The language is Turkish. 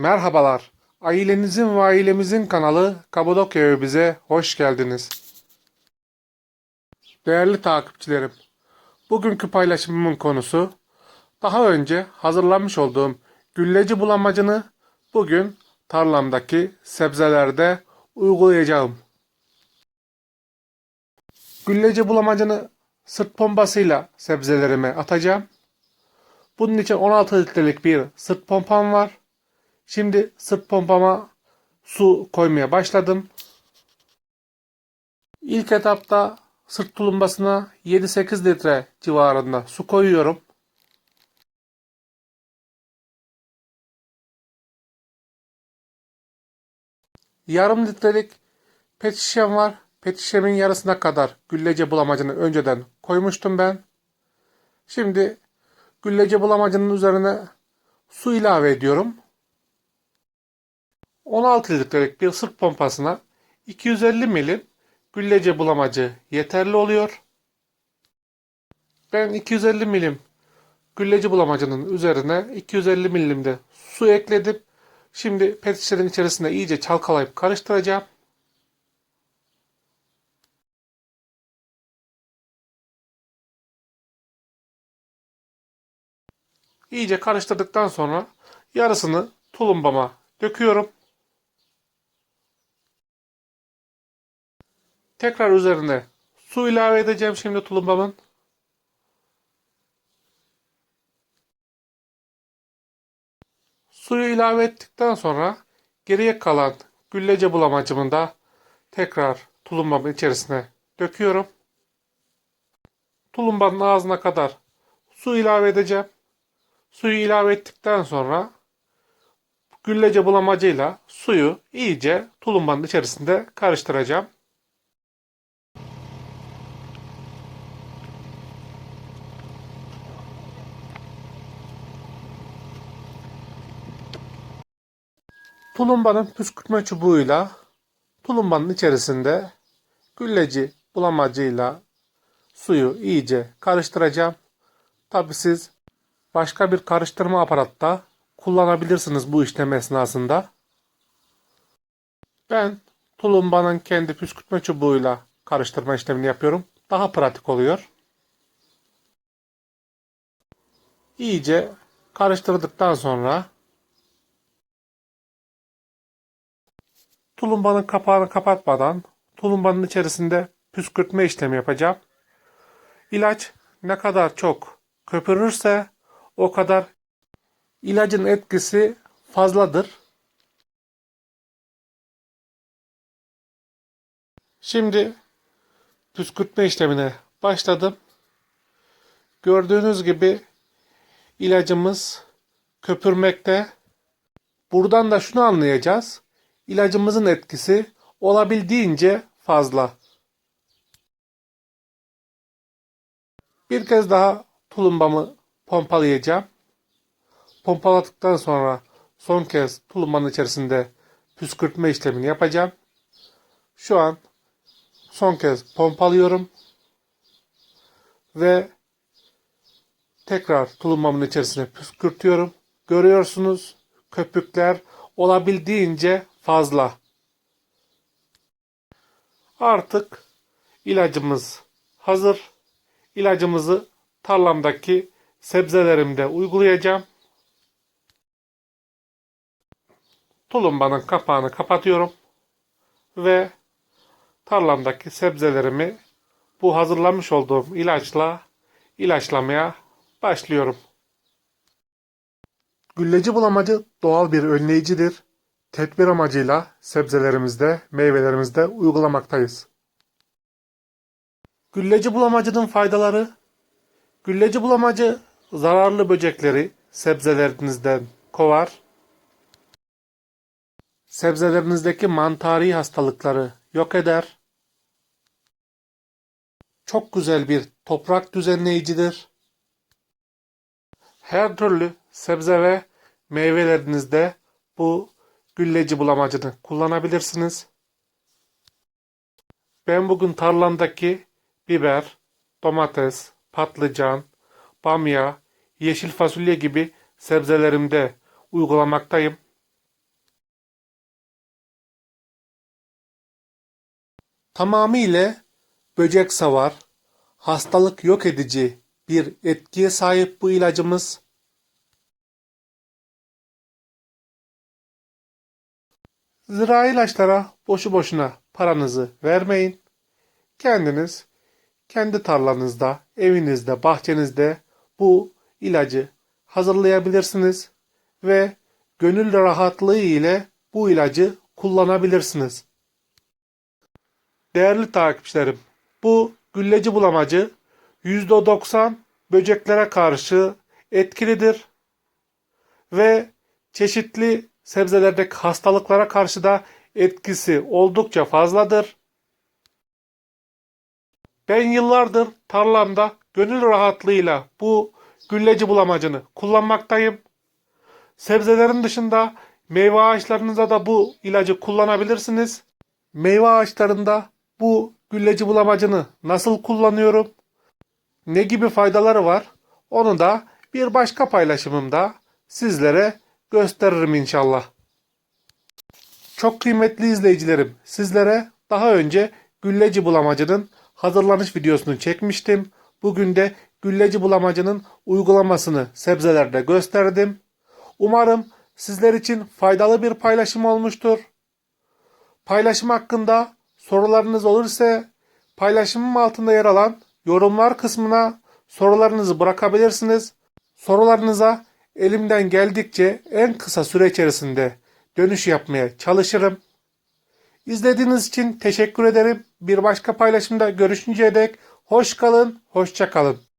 Merhabalar. Ailenizin ve ailemizin kanalı Kapadokya bize hoş geldiniz. Değerli takipçilerim, bugünkü paylaşımımın konusu daha önce hazırlamış olduğum gülleci bulamacını bugün tarlamdaki sebzelerde uygulayacağım. Gülleci bulamacını sırt pompasıyla sebzelerime atacağım. Bunun için 16 litrelik bir sırt pompam var. Şimdi sırt pompama su koymaya başladım. İlk etapta sırt tulumbasına 7-8 litre civarında su koyuyorum. Yarım litrelik pet şişem var. Pet şişemin yarısına kadar güllece bulamacını önceden koymuştum ben. Şimdi güllece bulamacının üzerine su ilave ediyorum. 16 litrelik bir sırt pompasına 250 milim güllece bulamacı yeterli oluyor. Ben 250 milim gülleci bulamacının üzerine 250 milim de su ekledim. Şimdi pet şişenin içerisinde iyice çalkalayıp karıştıracağım. İyice karıştırdıktan sonra yarısını tulumbama döküyorum. Tekrar üzerine su ilave edeceğim şimdi tulumbamın. Suyu ilave ettikten sonra geriye kalan güllece bulamacımı da tekrar tulumbamın içerisine döküyorum. Tulumbanın ağzına kadar su ilave edeceğim. Suyu ilave ettikten sonra güllece bulamacıyla suyu iyice tulumbanın içerisinde karıştıracağım. Tulumbanın püskürtme çubuğuyla tulumbanın içerisinde gülleci bulamacıyla suyu iyice karıştıracağım. Tabi siz başka bir karıştırma aparatta kullanabilirsiniz bu işlem esnasında. Ben tulumbanın kendi püskürtme çubuğuyla karıştırma işlemini yapıyorum. Daha pratik oluyor. İyice karıştırdıktan sonra tulumbanın kapağını kapatmadan tulumbanın içerisinde püskürtme işlemi yapacağım. İlaç ne kadar çok köpürürse o kadar ilacın etkisi fazladır. Şimdi püskürtme işlemine başladım. Gördüğünüz gibi ilacımız köpürmekte. Buradan da şunu anlayacağız. İlacımızın etkisi olabildiğince fazla. Bir kez daha tulumbamı pompalayacağım. Pompaladıktan sonra son kez tulumbanın içerisinde püskürtme işlemini yapacağım. Şu an son kez pompalıyorum. Ve tekrar tulumbamın içerisine püskürtüyorum. Görüyorsunuz köpükler olabildiğince fazla. Artık ilacımız hazır. İlacımızı tarlamdaki sebzelerimde uygulayacağım. Tulumbanın kapağını kapatıyorum ve tarlamdaki sebzelerimi bu hazırlamış olduğum ilaçla ilaçlamaya başlıyorum. Gülleci bulamacı doğal bir önleyicidir. Tedbir amacıyla sebzelerimizde, meyvelerimizde uygulamaktayız. Gülleci bulamacının faydaları Gülleci bulamacı zararlı böcekleri sebzelerinizden kovar. Sebzelerinizdeki mantari hastalıkları yok eder. Çok güzel bir toprak düzenleyicidir. Her türlü sebze ve meyvelerinizde bu gülleci bulamacını kullanabilirsiniz. Ben bugün tarlamdaki biber, domates, patlıcan, bamya, yeşil fasulye gibi sebzelerimde uygulamaktayım. Tamamıyla böcek savar, hastalık yok edici bir etkiye sahip bu ilacımız. Zirai ilaçlara boşu boşuna paranızı vermeyin. Kendiniz kendi tarlanızda, evinizde, bahçenizde bu ilacı hazırlayabilirsiniz ve gönül rahatlığı ile bu ilacı kullanabilirsiniz. Değerli takipçilerim, bu gülleci bulamacı %90 böceklere karşı etkilidir ve çeşitli sebzelerdeki hastalıklara karşı da etkisi oldukça fazladır. Ben yıllardır tarlamda gönül rahatlığıyla bu gülleci bulamacını kullanmaktayım. Sebzelerin dışında meyve ağaçlarınıza da bu ilacı kullanabilirsiniz. Meyve ağaçlarında bu gülleci bulamacını nasıl kullanıyorum? Ne gibi faydaları var? Onu da bir başka paylaşımımda sizlere gösteririm inşallah. Çok kıymetli izleyicilerim, sizlere daha önce gülleci bulamacının hazırlanış videosunu çekmiştim. Bugün de gülleci bulamacının uygulamasını sebzelerde gösterdim. Umarım sizler için faydalı bir paylaşım olmuştur. Paylaşım hakkında sorularınız olursa paylaşımım altında yer alan yorumlar kısmına sorularınızı bırakabilirsiniz. Sorularınıza elimden geldikçe en kısa süre içerisinde dönüş yapmaya çalışırım. İzlediğiniz için teşekkür ederim. Bir başka paylaşımda görüşünceye dek hoş kalın, hoşça kalın.